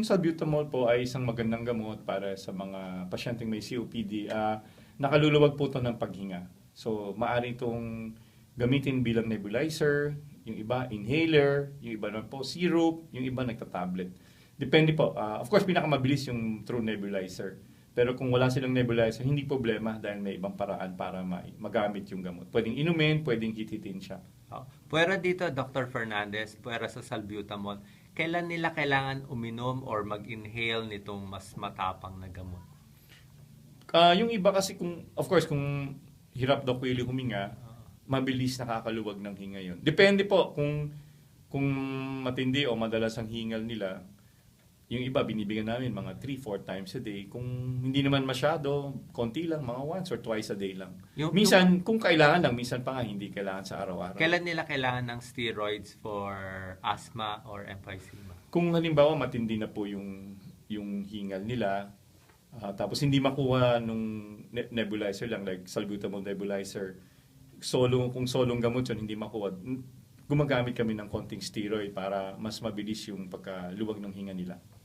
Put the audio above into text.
yung salbutamol po ay isang magandang gamot para sa mga pasyenteng may COPD. Ah, nakaluluwag po ito ng paghinga. So, maaari itong gamitin bilang nebulizer, yung iba inhaler, yung iba naman po syrup, yung iba nagtatablet. Depende po. Ah, of course, pinakamabilis yung true nebulizer. Pero kung wala silang nebulizer, hindi problema dahil may ibang paraan para ma- magamit yung gamot. Pwedeng inumin, pwedeng hititin siya. Oh. Puwera dito, Dr. Fernandez, puwera sa salbutamol, kailan nila kailangan uminom or mag-inhale nitong mas matapang na gamot? Ah, yung iba kasi kung, of course, kung hirap daw kuili huminga, mabilis nakakaluwag ng hinga yon. Depende po kung kung matindi o madalas ang hingal nila. Yung iba, binibigyan namin mga 3-4 times a day. Kung hindi naman masyado, konti lang, mga once or twice a day lang. Yung- minsan, kung kailangan lang, minsan pa nga hindi kailangan sa araw-araw. Kailan nila kailangan ng steroids for asthma or emphysema? Kung halimbawa matindi na po yung yung hingal nila, ah, tapos hindi makuha nung ne- nebulizer lang, like salbutamol nebulizer, solo, kung solong gamot yun, hindi makuha, gumagamit kami ng konting steroid para mas mabilis yung pagkaluwag ng hinga nila.